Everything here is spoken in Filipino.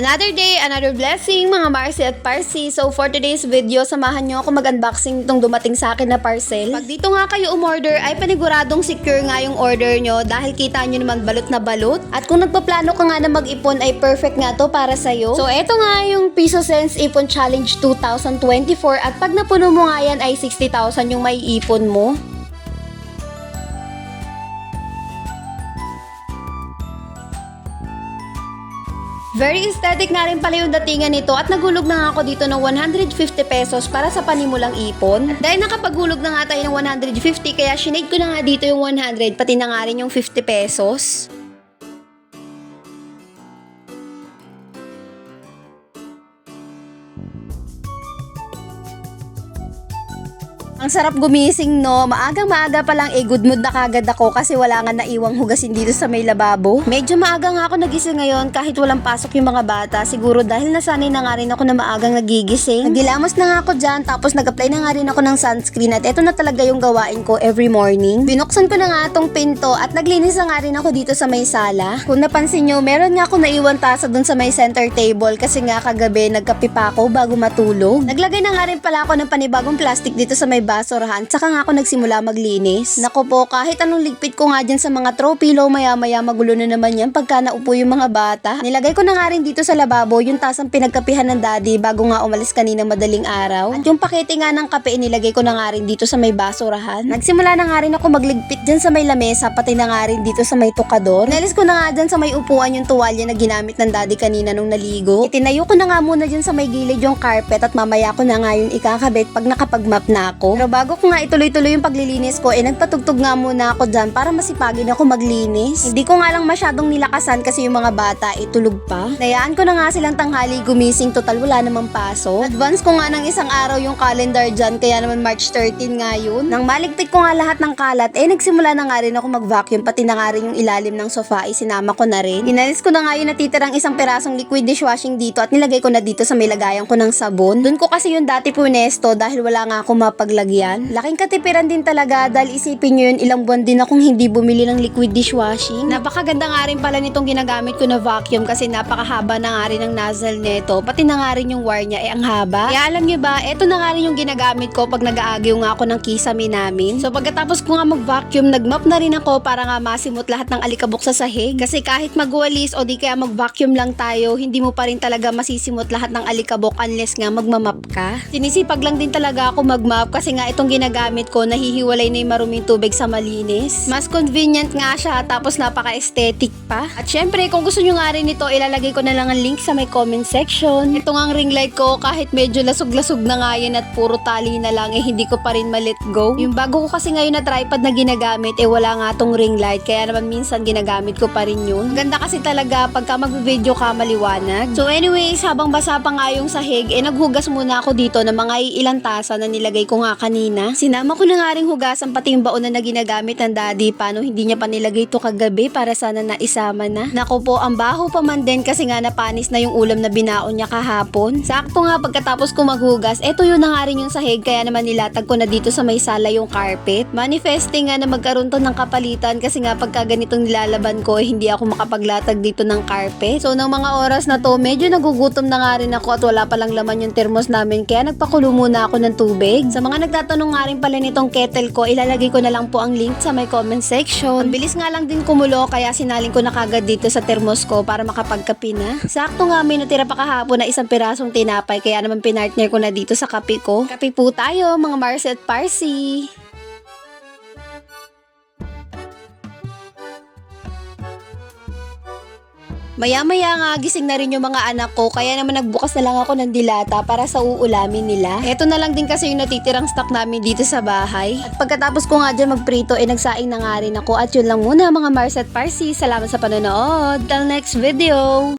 Another day, another blessing mga Marcy at Parsi. So for today's video, samahan nyo ako mag-unboxing itong dumating sa akin na parcel. Pag dito nga kayo umorder, ay paniguradong secure nga yung order nyo dahil kita nyo naman balot na balot. At kung nagpaplano ka nga na mag-ipon, ay perfect nga to para sa'yo. So eto nga yung Piso Sense Ipon Challenge 2024 at pag napuno mo nga yan ay 60,000 yung may ipon mo. Very aesthetic nga rin pala yung datingan nito at nagulog na ako dito ng 150 pesos para sa panimulang ipon. Dahil nakapagulog na nga tayo ng 150 kaya sinade ko na nga dito yung 100 pati na nga rin yung 50 pesos. Ang sarap gumising no, maagang maaga pa lang eh good mood na kagad ako kasi wala nga naiwang hugasin dito sa may lababo. Medyo maaga nga ako nagising ngayon kahit walang pasok yung mga bata. Siguro dahil nasanay na nga rin ako na maagang nagigising. Nagilamos na nga ako dyan tapos nag-apply na nga rin ako ng sunscreen at eto na talaga yung gawain ko every morning. Binuksan ko na nga tong pinto at naglinis na nga rin ako dito sa may sala. Kung napansin nyo, meron nga ako naiwan tasa dun sa may center table kasi nga kagabi nagkape ako bago matulog. Naglagay na nga rin pala ako ng panibagong plastic dito sa may basurahan tsaka nga ako nagsimula maglinis. Nako po, kahit anong ligpit ko nga dyan sa mga throw pillow, maya maya magulo na naman yan pagka naupo yung mga bata. Nilagay ko na nga rin dito sa lababo yung tasang pinagkapihan ng daddy bago nga umalis kanina madaling araw. At yung pakete nga ng kape nilagay ko na nga rin dito sa may basurahan. Nagsimula na nga rin ako magligpit dyan sa may lamesa pati na nga rin dito sa may tukador. Nalis ko na nga dyan sa may upuan yung tuwalya na ginamit ng daddy kanina nung naligo. Itinayo ko na nga muna dyan sa may gilid yung carpet at mamaya ko na nga yun ikakabit pag nakapag-map na ako. Pero bago ko nga ituloy-tuloy yung paglilinis ko, eh nagpatugtog nga muna ako dyan para masipagin ako maglinis. Hindi ko nga lang masyadong nilakasan kasi yung mga bata itulog pa. Nayaan ko na nga silang tanghali gumising, total wala namang paso. Advance ko nga ng isang araw yung calendar dyan, kaya naman March 13 nga yun. Nang maligpit ko nga lahat ng kalat, eh nagsimula na nga rin ako mag-vacuum, pati na nga rin yung ilalim ng sofa, isinama ko na rin. Inalis ko na nga yung natitirang isang pirasong liquid dishwashing dito at nilagay ko na dito sa may lagayan ko ng sabon. Doon ko kasi yung dati punesto dahil wala nga ako mapaglagyan. Laking katipiran din talaga dahil isipin nyo yun ilang buwan din akong hindi bumili ng liquid dishwashing. Napakaganda nga rin pala nitong ginagamit ko na vacuum kasi napakahaba na nga rin ng nozzle nito. Pati na nga rin yung wire niya eh ang haba. Kaya alam nyo ba, eto na nga rin yung ginagamit ko pag nag-aagyo nga ako ng kisame namin. So pagkatapos ko nga mag-vacuum, nag-mop na rin ako para nga masimot lahat ng alikabok sa sahig. Kasi kahit magwalis o di kaya mag-vacuum lang tayo, hindi mo pa rin talaga masisimot lahat ng alikabok unless nga magmamap ka. Sinisipag lang din talaga ako mag-mop kasi nga itong ginagamit ko, nahihiwalay na yung maruming tubig sa malinis. Mas convenient nga siya tapos napaka-aesthetic pa. At syempre, kung gusto nyo nga rin ito, ilalagay ko na lang ang link sa may comment section. Ito nga ang ring light ko, kahit medyo lasog-lasog na nga yan at puro tali na lang, eh hindi ko pa rin ma-let go. Yung bago ko kasi ngayon na tripod na ginagamit, eh wala nga tong ring light, kaya naman minsan ginagamit ko pa rin yun. Ganda kasi talaga pagka mag-video ka maliwanag. So anyways, habang basa pa nga yung sahig, eh naghugas muna ako dito ng mga ilang tasa na nilagay ko nga kanina. Sinama ko na nga rin hugasan pati yung baon na ginagamit ng daddy, paano hindi niya pa nilagay to kagabi para sana naisama na. Nako po, ang baho pa man din kasi nga napanis na yung ulam na binaon niya kahapon. Sakto nga pagkatapos ko maghugas, eto yun na nga rin yung sahig kaya naman nilatag ko na dito sa may sala yung carpet. Manifesting nga na magkaroon to ng kapalitan kasi nga pagka ganitong nilalaban ko, eh, hindi ako makapaglatag dito ng carpet. So, ng mga oras na to, medyo nagugutom na nga rin ako at wala palang laman yung termos namin kaya nagpakulo muna ako ng tubig. Sa mga nagtatanong nga rin pala nitong kettle ko, ilalagay ko na lang po ang link sa may comment section. Ang bilis nga lang din kumulo kaya sinalin ko na kagad dito sa termos ko para makapagkape na. Sakto nga may natira pa kahapon na isang pirasong tinapay kaya naman pinartner ko na dito sa kape ko. Kape po tayo mga Marcy at Parsi. Maya-maya nga gising na rin yung mga anak ko kaya naman nagbukas na lang ako ng dilata para sa uulamin nila. Eto na lang din kasi yung natitirang stock namin dito sa bahay. At pagkatapos ko nga dyan magprito eh nagsaing na nga rin ako at yun lang muna mga Mars at Parsi. Salamat sa panonood. Till next video!